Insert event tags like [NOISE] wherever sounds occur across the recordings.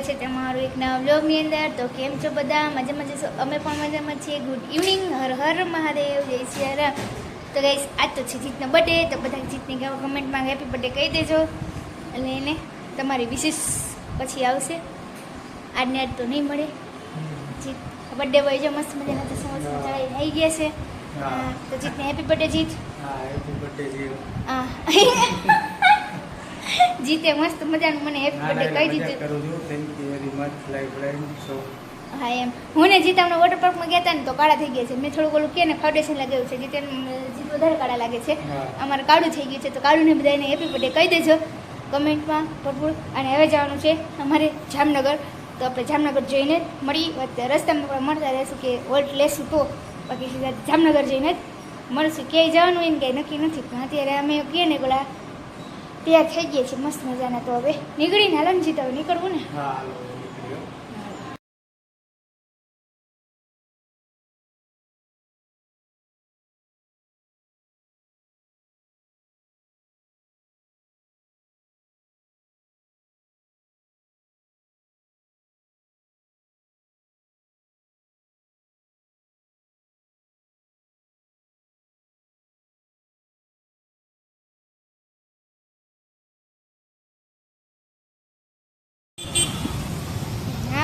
સ્વાગત છે તમારું એક નવા બ્લોગની અંદર. તો કેમ છો બધા? મજામાં જશો અમે પણ મજામાં છીએ. ગુડ ઇવનિંગ હર હર મહાદેવ. જય શ્રી રામ તો ગાઈસ આજ તો છે જીતનો બર્થડે તો બધા જીતની કમેન્ટમાં હેપી બર્થડે કહી દેજો. અને એને તમારી વિશેષ પછી આવશે. આજને આજ તો નહીં મળે. જીત. બર્થડે બોય જો મસ્ત મજાના તો સમજ ચડાઈ આવી ગયા છે તો જીતને હેપી બર્થડે જીત. હા હેપી બર્થડે જીત. હા. [LAUGHS] જીતે મસ્ત મજાનું મને હેપી બર્થડે કહી દીધું. કરું છું. Thank you very much life line સો હા એમ. હું ને જીત હમણાં વોટર પાર્કમાં ગયા હતા ને તો કાળા થઈ ગયા છે. મેં થોડું ઓલું કે ને ફાઉન્ડેશન લગાવ્યું છે જીતે જીત વધારે કાળા લાગે છે. અમારે કાળું થઈ ગયું છે તો કાળુને બધાને હેપી બર્થડે કહી દેજો. કમેન્ટમાં ભરપૂર. અને હવે જવાનું છે અમારે જામનગર. તો આપણે જામનગર જઈને મળી રસ્તામાં આપણે મળતા રહેશું કે વોલ્ટ લેશું તો. બાકી સીધા જામનગર જઈને જ મળશું. ક્યાંય જવાનું એમ કંઈ નક્કી નથી. પણ અત્યારે અમે કહીએ ને પેલા તૈયાર થઈ ગયા છે. મસ્ત મજાના તો હવે. નીકળીને હાલો ને જીત નીકળવું ને? હા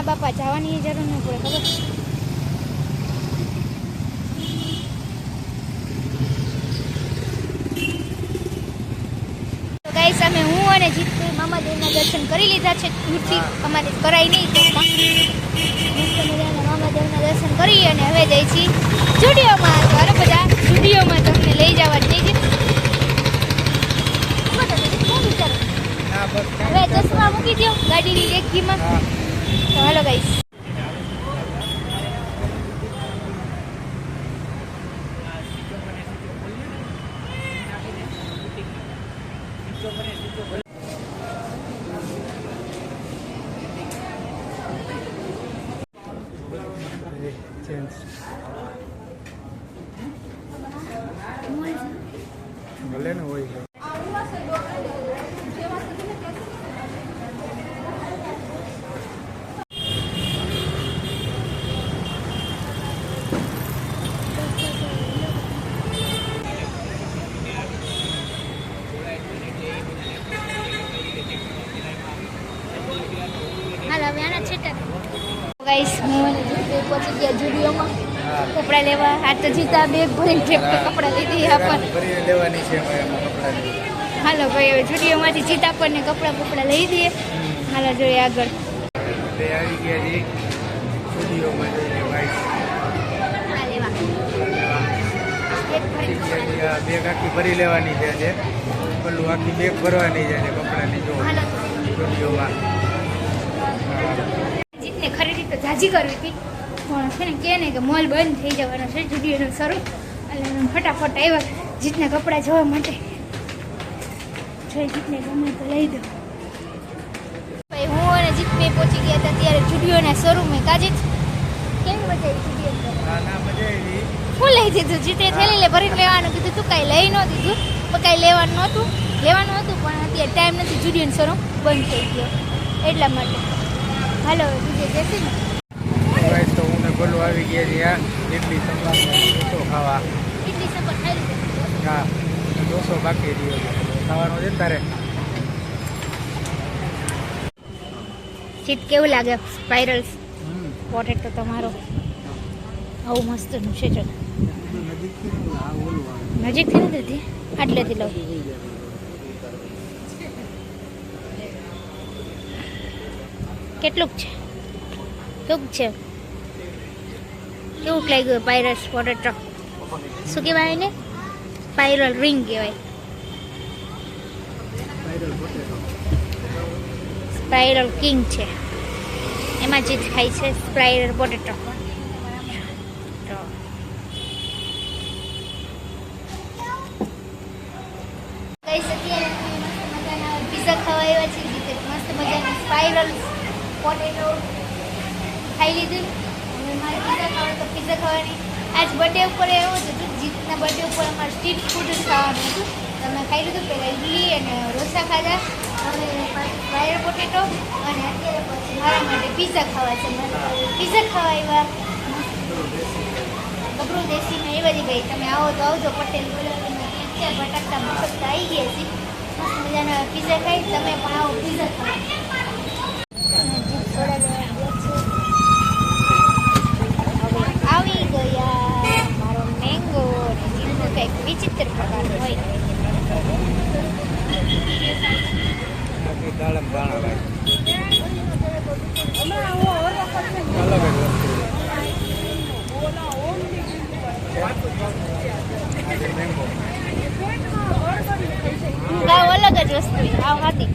બાપા જવાની જરૂર ન પડે ખબર? તો ગાઈસ અમે હું અને જીતભાઈ મામાદેવના દર્શન કરી લીધા છે. દૂરથી. અમારે કરાય નહીં મામાદેવના દર્શન કરી અને હવે જઈ છીએ સ્ટુડિયોમાં તો અરે બધા સ્ટુડિયોમાં તમને લઈ જવા જઈ હવે ચશ્મા મૂકી દો ગાડીની ડેકીમાં. હા તો હાલો ગાઈસ ચેન્જ ભલે ને હોય તો. હાલ હવે આના છેટા ગાઈસ હું પહોંચી ગયા જુડિયોમાં કપડા લેવા. આ તો જીતા બેગ ભરીને ટ્રેક્ટર કપડાં લીધી હા પણ લેવાની છે હાલો ભાઈ હવે જુડિયોમાંથી જીતા આપણને કપડાં કપડા લઈ દઈએ. હાલો જોઈએ આગળ. બેગ આખી ભરી લેવાની છે આજે. પેલું આખી બેગ ભરવાની છે કપડાની જો. સ્ટુડિયોમાં તો કરવી હતી. પણ છે ને કે ને કે મોલ બંધ થઈ જવાનો છે જુડીઓનો શરૂ. એટલે ફટાફટ આવ્યા જીતને કપડાં જોવા માટે. જીતને ગમે તો લઈ દો. ભાઈ હું અને જીત બે પહોંચી ગયા હતા ત્યારે જુડીઓના શોરૂમે. કાજે કેમ મજા આવી ના હું લઈ દીધું. જીતે થેલી લે ભરીને લેવાનું કીધું તું કાંઈ લઈ ન દીધું. પણ કાંઈ લેવાનું નહોતું. લેવાનું હતું પણ અત્યારે ટાઈમ નથી. જુડીઓનો શોરૂમ બંધ થઈ ગયો એટલા માટે. હાલો બીજે જશે ને? તો ગોલું આવી ગયા છે ઇડલી સંભાર ડોસો ખાવા. હા ડોસો બાકી રહ્યો ખાવાનો છે તારે? ચીટ કેવું લાગે? સ્પાઇરલ્સ પોટેટો તમારો. આવું મસ્ત છે જો. નજીકથી નથી લીધી આટલેથી લઉં. કેટલુંક છે? કેવું છે. કેવું લાગ્યું પાયરસ ટ્રક શું કહેવાય એને? પાયરલ રિંગ કહેવાય. સ્પાયરલ કિંગ છે. એમાં જે ખાય છે સ્પાઇરલ પોટેટો તો ગાઈસ અત્યારે અમે મસ્ત મજાના પિઝા ખાવા આવ્યા છીએ જે મસ્ત મજાની સ્પાઇરલ પોટેટો ખાઈ લીધું હવે મારે પિઝા ખાવાનું તો પિઝા ખાવાની. આજ બર્થડે ઉપર એવું જ હતું, જીતના બર્થડે ઉપર અમારે સ્ટ્રીટ ફૂડ જ ખાવાનું હતું. તમે ખાઈ લીધું, પહેલાં ઇડલી અને ઢોસા ખાધા. અને હવે પોટેટો અને અત્યારે પછી મારા માટે પીઝા ખાવા છે. પીઝા ખાવા આવ્યા ગબરું દેશીમાં એવા જ ગઈ. તમે આવો તો આવજો પટેલ બટાકા મફત આવી ગયા છે મજાના પીઝા ખાઈ, તમે પણ આવો પીઝા ખાવા. અને જીવનું કંઈક વિચિત્ર પ્રકારનું હોય બાકી દાડમ દાણા ભાઈ અલગ જ વસ્તુ છે મેંગો ગાવ અલગ જ વસ્તુ છે આવ હાથી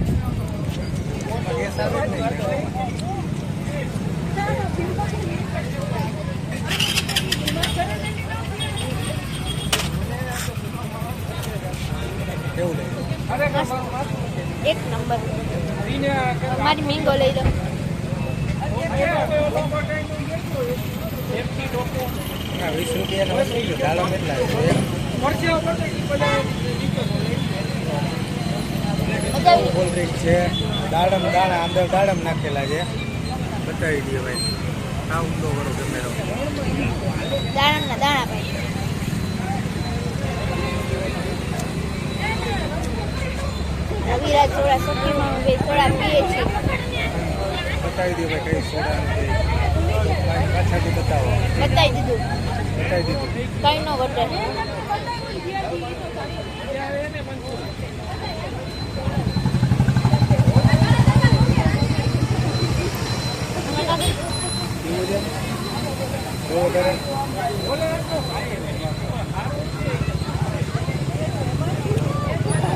મારી મેંગો લઈ લો. છે દાડમ દાણા અંદર દાડમ નાખેલા છે બતાવી દઈએ ભાઈ આ ઊંડો દાણા ભાઈ. થોડા સખીમાં બે પીએ છીએ. બતાવી દઈએ ભાઈ કઈ સોડા બતાવી. દીધું. બતાવી દીધું. કઈ નો ઘટે પીવું છે બહુ વધારે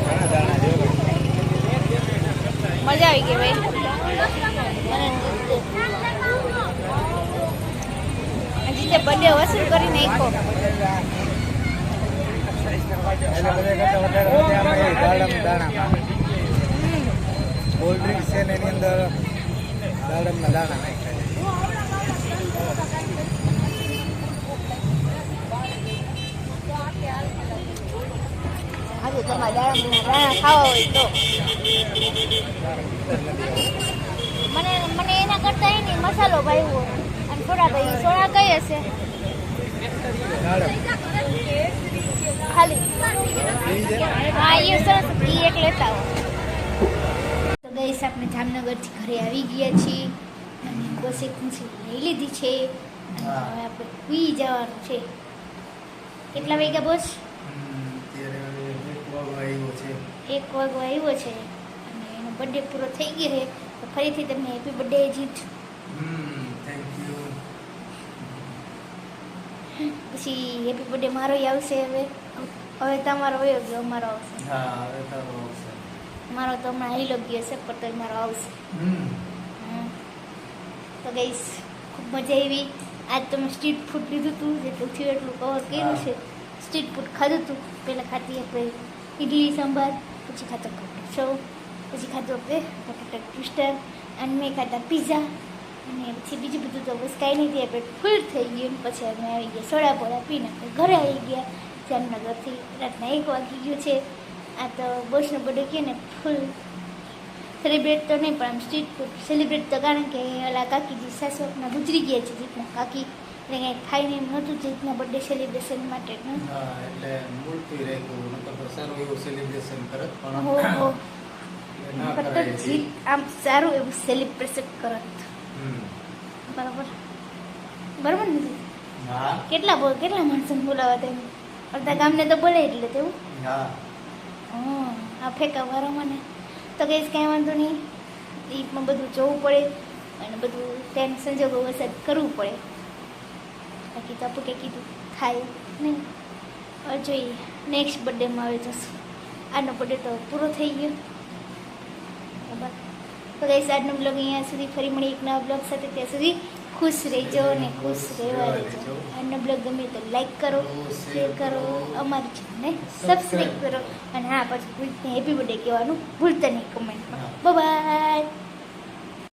દાણા દાણા જો મને હજી તે બર્થડે વસૂલ કરી દાણામાં. કોલ્ડ ડ્રિંક્સ છે ને એની અંદર દાડમના દાણા નાખ્યા છે આજે તમારે દાણા ખાવા હોય તો મને મને એના કરતા નહીં મસાલો ભાવ્યો અને થોડા ભાઈ સોડા કઈ હશે ખાલી હા એ સરસ એ એક લેતા આવો તો ગઈસ આપણે જામનગરથી ઘરે આવી ગયા છીએ. અને બસ એક લઈ લીધી છે અને હવે આપણે પી જવાનું છે. કેટલા વાગ્યા બોસ એક વાગો આવ્યો છે અને એનો બર્થડે પૂરો થઈ ગયો છે તો ફરીથી તમને હેપી બર્થડે જીત. પછી હેપી બર્થડે મારો આવશે હવે. હવે તમારો વયો ગયો અમારો આવશે. હા હવે તારો આવશે. મારો તો હમણાં હીલો ગયો છે પણ તોય મારો આવશે. તો ગઈસ ખૂબ મજા આવી. આજ તમે સ્ટ્રીટ ફૂડ લીધું હતું જેટલું થયું એટલું કવર કર્યું છે. સ્ટ્રીટ ફૂડ ખાધું હતું પહેલાં ખાધી આપણે. ઇડલી સંભાર. પછી કપડો સૌ પછી ખાધો આપણે બટાટા ટ્વિસ્ટર અને મેં ખાધા પીઝા અને પછી બીજું બધું તો બસ કાંઈ નહીં આપણે ફૂલ થઈ ગયું. પછી અમે આવી ગયા, સોડા બોડા પીને આપણે ઘરે આવી ગયા. જામનગરથી રાતના એક વાગી ગયું છે. આ તો બોસનો બર્થડે કહે ને ફૂલ સેલિબ્રેટ તો નહીં, પણ આમ સ્ટ્રીટ ફૂડ સેલિબ્રેટ તો કારણ કે ઓલા કાકીજી સાસુ ગુજરી ગયા છે જીતના કાકી. એટલે કંઈ ખાઈને નહોતું જીતના બર્થડે સેલિબ્રેશન માટે હા? એટલે મૂળથી રાખ્યું નકર તો સારું એવું સેલિબ્રેશન કરત પણ જીત આમ સારું એવું સેલિબ્રેશન કરત. બરાબર? બરાબર ને? હા. કેટલા બોલ કેટલા માણસોને બોલાવા તેમ? અડધા ગામને તો બોલે એટલે તેવું હા. આ ફેંકા વારો મને. તો કહીશ કાંઈ વાંધો નહીં. ઈમાં બધું જોવું પડે અને બધું ટેન્શન સંજોગો વરસાદ કરવું પડે. બાકી તો કંઈ કીધું થાય નહીં. હવે જોઈએ નેક્સ્ટ બર્થડેમાં આવી જશું. આજનો બર્થડે તો પૂરો થઈ ગયો. બરાબર? તો કહીશ આજનો બ્લોગ અહીંયા સુધી ફરી મળી એક નવા બ્લોગ સાથે. ત્યાં સુધી ખુશ રહેજો અને ખુશ રહેવા રહેજો આજનો બ્લોગ ગમે તો લાઈક કરો શેર કરો, અમારી ચેનલને સબસ્ક્રાઈબ કરો. અને હા, પછી હેપી બર્થડે કહેવાનું ભૂલતા નહીં કમેન્ટમાં બાય